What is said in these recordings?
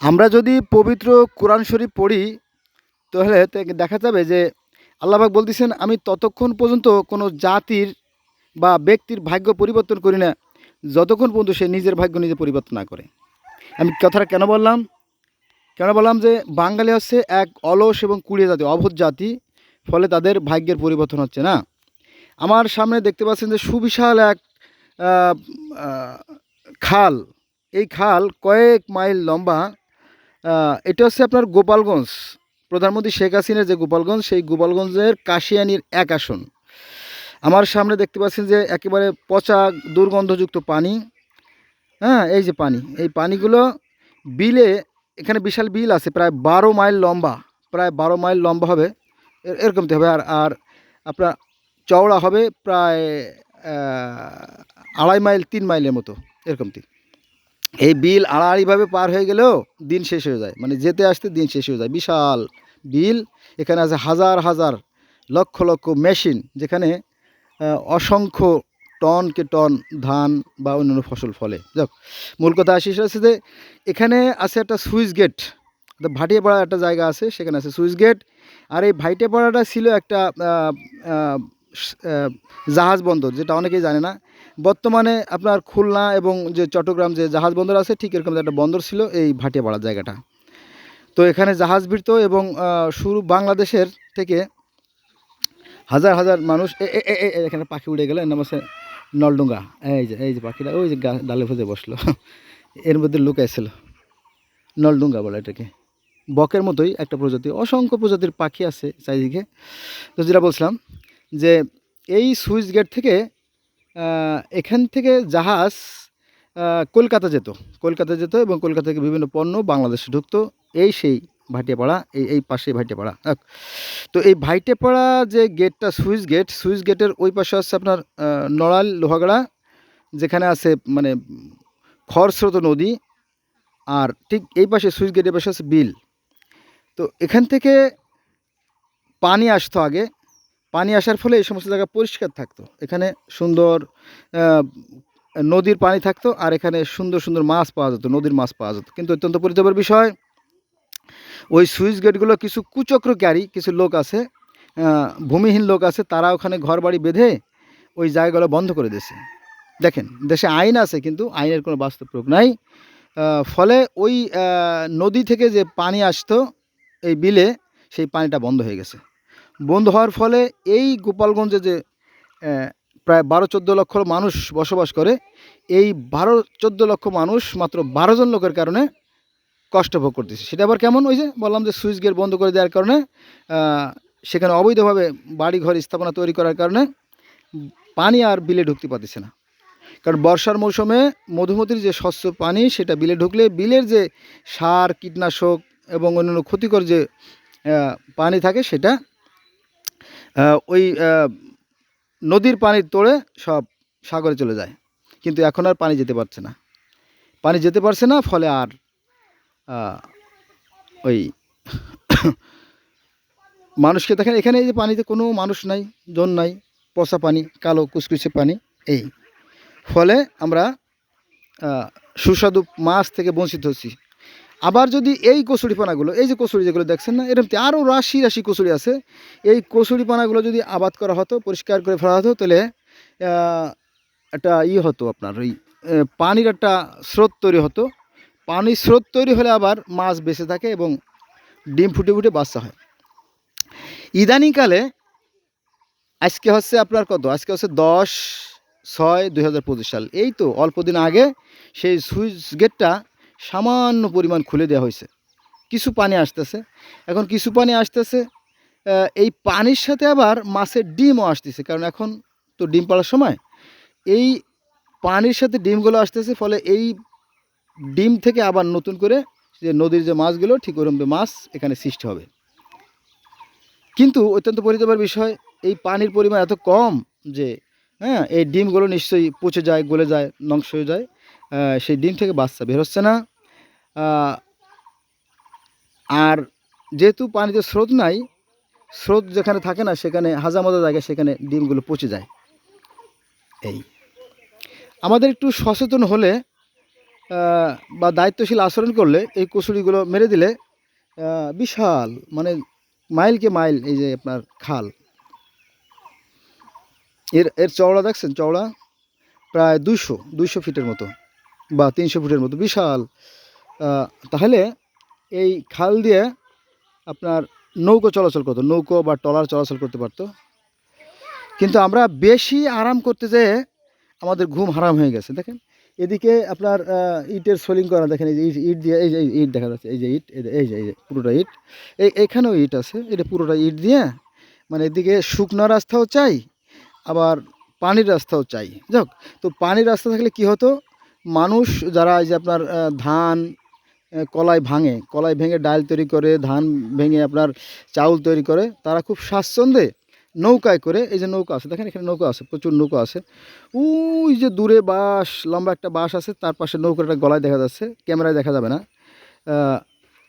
আমরা যদি পবিত্র কোরআন শরীফ পড়ি, তাহলে দেখা যাবে যে আল্লাহবাক বলতেছেন, আমি ততক্ষণ পর্যন্ত কোনো জাতির বা ব্যক্তির ভাগ্য পরিবর্তন করি না, যতক্ষণ পর্যন্ত সে নিজের ভাগ্য নিজে পরিবর্তন না করে। আমি কথাটা কেন বললাম? কেন বললাম যে বাঙালি হচ্ছে এক অলস এবং কুড়িয়ে জাতি, অভুত জাতি, ফলে তাদের ভাগ্যের পরিবর্তন হচ্ছে না। আমার সামনে দেখতে পাচ্ছেন যে সুবিশাল এক খাল। এই খাল কয়েক মাইল লম্বা এটা হচ্ছে আপনার গোপালগঞ্জ। প্রধানমন্ত্রী শেখ হাসিনার যে গোপালগঞ্জ, সেই গোপালগঞ্জের কাশিয়ানির এক আসন। আমার সামনে দেখতে পাচ্ছেন যে একেবারে পচা, দুর্গন্ধযুক্ত পানি। হ্যাঁ এই যে পানি। এই পানিগুলো বিলে, এখানে বিশাল বিল আছে, প্রায় বারো মাইল লম্বা। প্রায় বারো মাইল লম্বা হবে। এ- এরকমটি হবে। আর আর আপনার চওড়া হবে প্রায় আড়াই মাইল, তিন মাইলের মতো। এরকমটি এই বিল আড়াআড়িভাবে পার হয়ে গেলেও দিন শেষ হয়ে যায়। মানে যেতে আসতে দিন শেষ হয়ে যায়। বিশাল বিল। এখানে আছে হাজার হাজার, লক্ষ লক্ষ মেশিন, যেখানে অসংখ্য টনকে টন ধান বা অন্যান্য ফসল ফলে। যাক, মূল কথা আসি সেটা হচ্ছে যে, এখানে আছে একটা সুইচ গেট। ভাটিয়াপাড়া একটা জায়গা আছে, সেখানে আছে সুইচ গেট। আর এই ভাইটেপাড়াটা ছিল একটা জাহাজ বন্দর, যেটা অনেকেই জানে না। বর্তমানে আপনার খুলনা এবং যে চট্টগ্রাম যে জাহাজ বন্দর আছে, ঠিক এরকম একটা বন্দর ছিল এই ভাটিয়াপাড়া জায়গাটা। তো এখানে জাহাজ ভিড়ত এবং শুরু বাংলাদেশের থেকে হাজার হাজার মানুষ এখানে পাখি উড়ে গেল নাম আছে নলডুঙ্গা। এই যে এই যে পাখিটা, ওই যে ডালে ফুজে বসল। এর মধ্যে লুকাইছিল নলডুঙ্গা বলে এটাকে। বকের মতোই একটা প্রজাতি, অসংখ্য প্রজাতির পাখি আছে চারিদিকে। তো যেটা বলছিলাম যে, এই সুইচ গেট থেকে এখান থেকে জাহাজ কলকাতা যেত। কলকাতা যেত এবং কলকাতা থেকে বিভিন্ন পণ্য বাংলাদেশে ঢুকতো। এই সেই ভাটিয়াপাড়া, এই এই পাশে ভাটিয়াপাড়া। তো এই ভাইটেপাড়া যে গেটটা সুইচ গেট সুইচ গেটের ওই পাশে হচ্ছে আপনার নড়াল, লোহাগড়া, যেখানে আছে মানে খরস্রোত নদী আর ঠিক এই পাশে সুইচ গেটের পাশে আছে বিল। তো এখান থেকে পানি আসতো আগে। পানি আসার ফলে এই সমস্ত জায়গা পরিষ্কার থাকতো। এখানে সুন্দর নদীর পানি থাকতো আর এখানে সুন্দর সুন্দর মাছ পাওয়া যেত, নদীর মাছ পাওয়া যেত। কিন্তু অত্যন্ত পরিতাপের বিষয়, ওই সুইচ গেটগুলো কিছু কুচক্রকারী কিছু লোক আছে ভূমিহীন লোক আছে, তারা ওখানে ঘর বাড়ি বেঁধে ওই জায়গাগুলো বন্ধ করে দিয়েছে। দেখেন, দেশে আইন আছে কিন্তু আইনের কোনো বাস্তব প্রয়োগ নাই। ফলে ওই নদী থেকে যে পানি আসতো, এই বিলে সেই পানিটা বন্ধ হয়ে গেছে। বন্ধ হওয়ার ফলে এই গোপালগঞ্জে যে প্রায় বারো চোদ্দ লক্ষ মানুষ বসবাস করে, এই বারো চোদ্দ লক্ষ মানুষ মাত্র বারো জন লোকের কারণে কষ্ট ভোগ করতেছে। সেটা আবার কেমন? ওই যে বললাম যে সুইচ গেট বন্ধ করে দেওয়ার কারণে সেখানে অবৈধভাবে বাড়ি ঘর স্থাপনা তৈরি করার কারণে পানি আর বিলে ঢুকতে পারতেছে না। কারণ বর্ষার মৌসুমে মধুমতির যে স্বচ্ছ পানি, সেটা বিলে ঢুকলে বিলের যে সার, কীটনাশক এবং অন্যান্য ক্ষতিকর যে পানি থাকে, সেটা ওই নদীর পানির তোড়ে সব সাগরে চলে যায়। কিন্তু এখন আর পানি যেতে পারছে না। পানি যেতে পারছে না, ফলে আর ওই মানুষকে দেখেন, এখানে যে পানিতে কোনো মানুষ নাই, জন নাই, পচা পানি, কালো কুচকুচে পানি, এই। ফলে আমরা সুস্বাদু মাছ থেকে বঞ্চিত হচ্ছি। আবার যদি এই কচুরি পানাগুলো এই যে কচুরি যেগুলো দেখছেন না এরকম আরও রাশি রাশি কচুরি আছে। এই কচুরি পানাগুলো যদি আবাদ করা হতো, পরিষ্কার করে ফেলা হতো, তাহলে একটা ই হতো আপনার, ওই পানির একটা স্রোত তৈরি হতো। পানির স্রোত তৈরি হলে আবার মাছ বেঁচে থাকে এবং ডিম ফুটে ফুটে বাচ্চা হয়। ইদানিংকালে আজকে হচ্ছে আপনার কত? আজকে হচ্ছে দশ ছয় দুই সাল। এই তো অল্প দিন আগে সেই সুইচ গেটটা সামান্য পরিমাণ খুলে দেওয়া হয়েছে। কিছু পানি আসতেছে। এখন কিছু পানি আসতেছে এই পানির সাথে আবার মাছের ডিমও আসতেছে। কারণ এখন তো ডিম পাড়ার সময়। এই পানির সাথে ডিমগুলো আসতেছে, ফলে এই ডিম থেকে আবার নতুন করে যে নদীর যে মাছগুলো, ঠিক ওরকম মাছ এখানে সৃষ্টি হবে। কিন্তু অত্যন্ত পরিতাপের বিষয়, এই পানির পরিমাণ এত কম যে হ্যাঁ এই ডিমগুলো নিশ্চয়ই পচে যায়, গলে যায় নষ্ট হয়ে যায় সেই ডিম থেকে বাচ্চা বের হচ্ছে না। আর যেহেতু পানিতে স্রোত নাই, স্রোত যেখানে থাকে না, সেখানে হাজামাজা জায়গায় সেখানে ডিমগুলো পচে যায়। এই। আমাদের একটু সচেতন হলে বা দায়িত্বশীল আচরণ করলে এই কচুরিগুলো মেরে দিলে বিশাল মানে মাইলকে মাইল এই যে আপনার খাল। এর এর চওড়া দেখছেন? চওড়া প্রায় দুইশো দুইশো ফিটের মতো বা তিনশো ফুটের মতো বিশাল তাহলে এই খাল দিয়ে আপনার নৌকো চলাচল করতো, নৌকো বা ট্রলার চলাচল করতে পারতো। কিন্তু আমরা বেশি আরাম করতে যেয়ে আমাদের ঘুম হারাম হয়ে গেছে। দেখেন, এদিকে আপনার ইটের সোলিং করা, দেখেন এই যে ইট- ইট দিয়ে, এই যে ইট দেখা যাচ্ছে, এই যে ইট, এই যে- এই যে পুরোটা ইট, এই এখানেও ইট আছে, এটা পুরোটা ইট দিয়ে মানে এদিকে শুকনো রাস্তাও চাই, আবার পানির রাস্তাও চাই। যাক তো পানির রাস্তা থাকলে কি হতো? মানুষ যারা এই যে আপনার ধান কলাই ভাঙে। কলাই ভেঙে ডাল তৈরি করে, ধান ভেঙে আপনার চাউল তৈরি করে, তারা খুব স্বাচ্ছন্দ্যে নৌকায় করে, এই যে নৌকা আছে, দেখেন এখানে নৌকা আছে, প্রচুর নৌকা আছে। ওই যে দূরে বাঁশ, লম্বা একটা বাঁশ আছে, তার পাশে নৌকাটা গলায় দেখা যাচ্ছে, ক্যামেরায় দেখা যাবে না।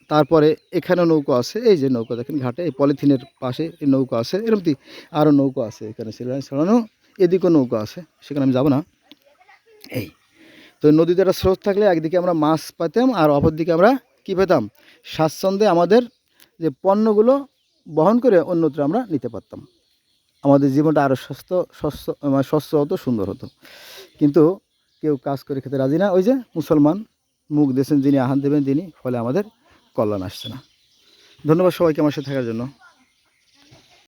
তারপরে এখানেও নৌকা আছে, এই যে নৌকা দেখেন ঘাটে, এই পলিথিনের পাশে এই নৌকা আছে, এরকম কি আরও নৌকা আছে এখানে, সেখানে ছড়ানো এদিকেও নৌকা আছে, সেখানে আমি যাব না। এই তো নদীতে একটা স্রোত থাকলে একদিকে আমরা মাছ পেতাম আর অপরদিকে আমরা কী পেতাম? স্বাচ্ছন্দ্যে আমাদের যে পণ্যগুলো বহন করে অন্যত্র আমরা নিতে পারতাম। আমাদের জীবনটা আরও সুস্থ স্বচ্ছ মানে স্বচ্ছ হতো, সুন্দর হতো। কিন্তু কেউ কাজ করে খেতে রাজি না। ওই যে মুসলমান মুখ দিয়েছেন যিনি, আহান দেবেন তিনি, ফলে আমাদের কল্যাণ আসছে না। ধন্যবাদ সবাইকে আমার সাথে থাকার জন্য।